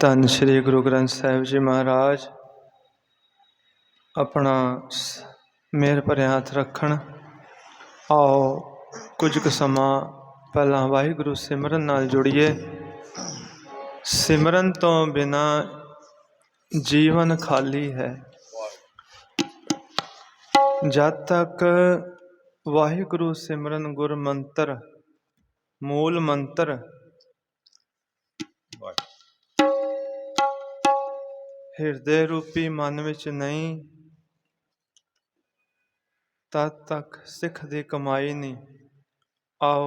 ਧੰਨ ਸ੍ਰੀ ਗੁਰੂ ਗ੍ਰੰਥ ਸਾਹਿਬ ਜੀ ਮਹਾਰਾਜ। ਆਪਣਾ ਸ- ਭਰਿਆ ਹੱਥ ਰੱਖਣ। ਆਓ ਕੁਝ ਕੁ ਸਮਾਂ ਪਹਿਲਾਂ ਵਾਹਿਗੁਰੂ ਸਿਮਰਨ ਨਾਲ ਜੁੜੀਏ। ਸਿਮਰਨ ਤੋਂ ਬਿਨਾ ਜੀਵਨ ਖਾਲੀ ਹੈ। ਜਦ ਤੱਕ ਵਾਹਿਗੁਰੂ ਸਿਮਰਨ ਗੁਰ ਮੰਤਰ, ਮੂਲ ਮੰਤਰ ਹਿਰਦੇ ਰੂਪੀ ਮਨ ਵਿੱਚ ਨਹੀਂ, ਤਦ ਤੱਕ ਸਿੱਖ ਦੀ ਕਮਾਈ ਨਹੀਂ। ਆਓ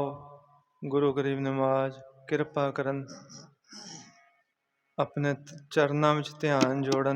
ਗੁਰੂ ਗਰੀਬ ਨਵਾਜ ਕਿਰਪਾ ਕਰਨ, ਆਪਣੇ ਚਰਨਾਂ ਵਿੱਚ ਧਿਆਨ ਜੋੜਨ।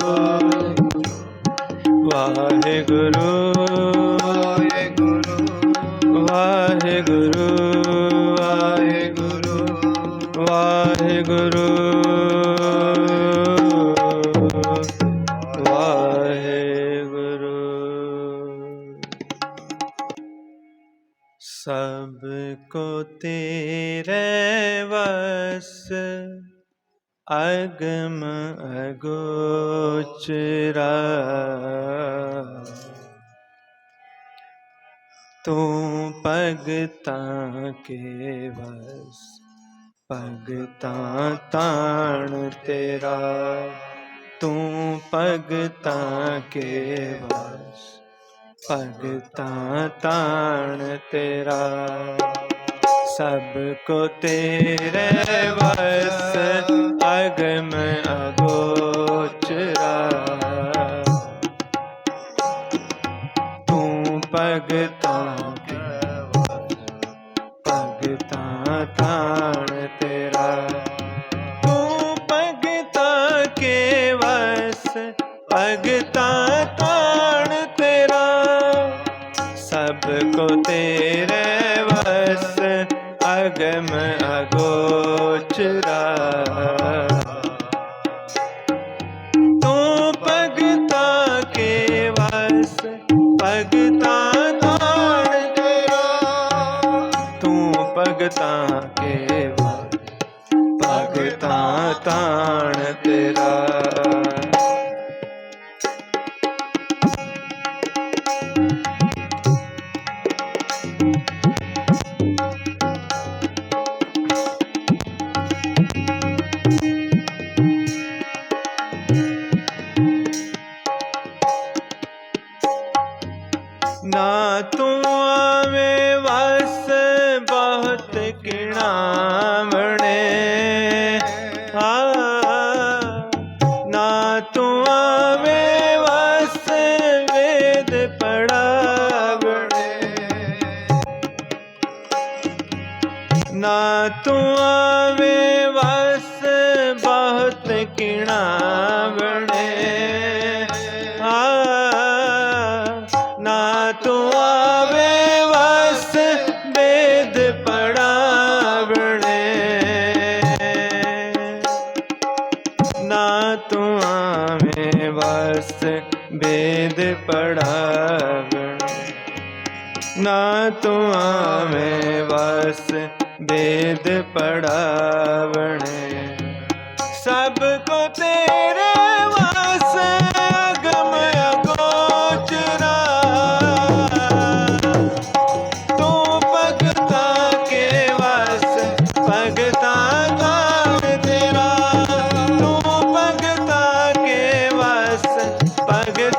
ਵਾਹਿਗੁਰੂ। ਵਾਹਿਗੁਰੂ। ਵਾਹਿਗੁਰੂ। ਵਾਹਿਗੁਰੂ। ਵਾਹਿਗੁਰੂ ਸਭ ਕੋ ਤੇਰੇ ਵਸ ਅਗਮ ਅਗੋਚਰਾ। ਤੂੰ ਭਗਤਾਂ ਕੇ ਵਸ, ਭਗਤਾਂ ਤਾਣ ਤੇਰਾ। ਤੂੰ ਭਗਤਾਂ ਕੇ ਵਸ, ਭਗਤਾਂ ਤਾਣ ਤੇਰਾ। ਸਭ ਕੋ ਤੇਰੇ ਵਸ ਅਗਮ ਅਗੋਚਰਾ ਤੂੰ ਭਗਤਾਂ ਅਗਮ ਅਗੋਚਰਾ ਤੂੰ ਭਗਤਾ ਕੇ ਵਸ ਭਗਤਾ না ਤੂੰ ਆਵੇਂ ਵਸ ਵੇਦ ਪੜਾਵਣੇ। ਸਭ ਕੋ ਤੇਰੇ ਵਸ ਅਗਮ ਅਗੋਚਰਾ ਤੂੰ ਭਗਤਾਂ ਕੇ ਵਸ, ਭਗਤਾ ਤਾਣ ਤੇਰਾ। ਤੂੰ ਭਗਤਾਂ ਕੇ ਵਸ, ਭਗਤਾਂ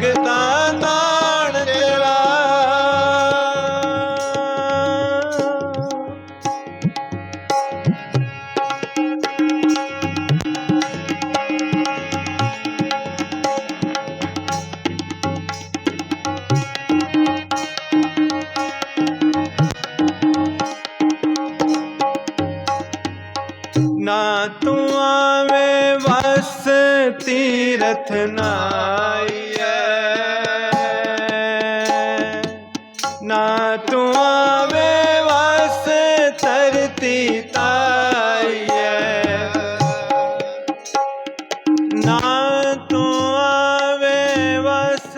ਭਗਤਾਂ ਨਾਲ ਤੇਰਾ ਨਾ ਤੂੰ ਆਵੇ ਵਸ ਤੀਰਥ ਨਾਈਐ ਤੂੰ ਆਵੇਂ ਵਸ ਧਰਤੀ ਤਾਈਐ ਨਾ ਤੂੰ ਆਵੇ ਵਸ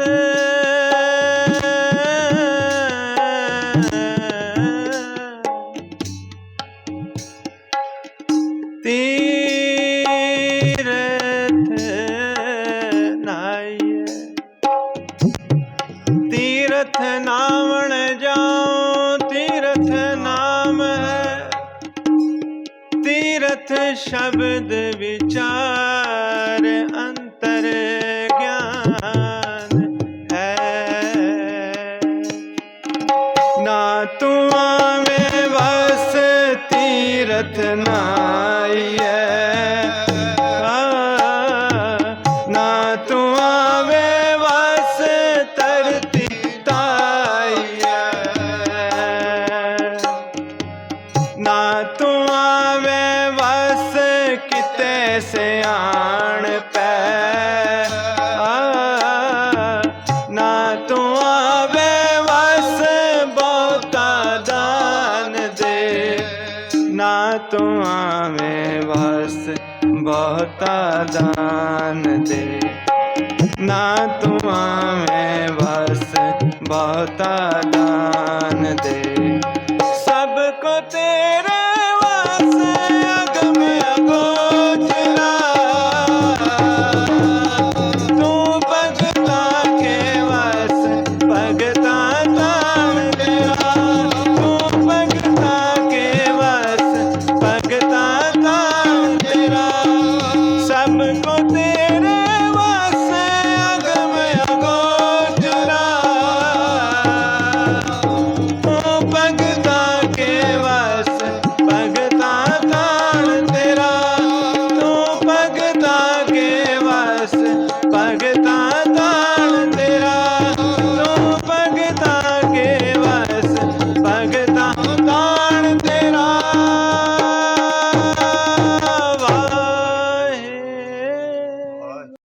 ਸ਼ਬਦ ਵਿਚਾਰ। ਨਾ ਤੂੰ ਆਵੇਂ ਵਸ ਬਹੁਤਾ ਦਾਨ ਦੇ। ਨਾ ਤੂੰ ਆਵੇਂ ਵਸ ਬਹੁਤਾ ਦਾਨ ਦੇ।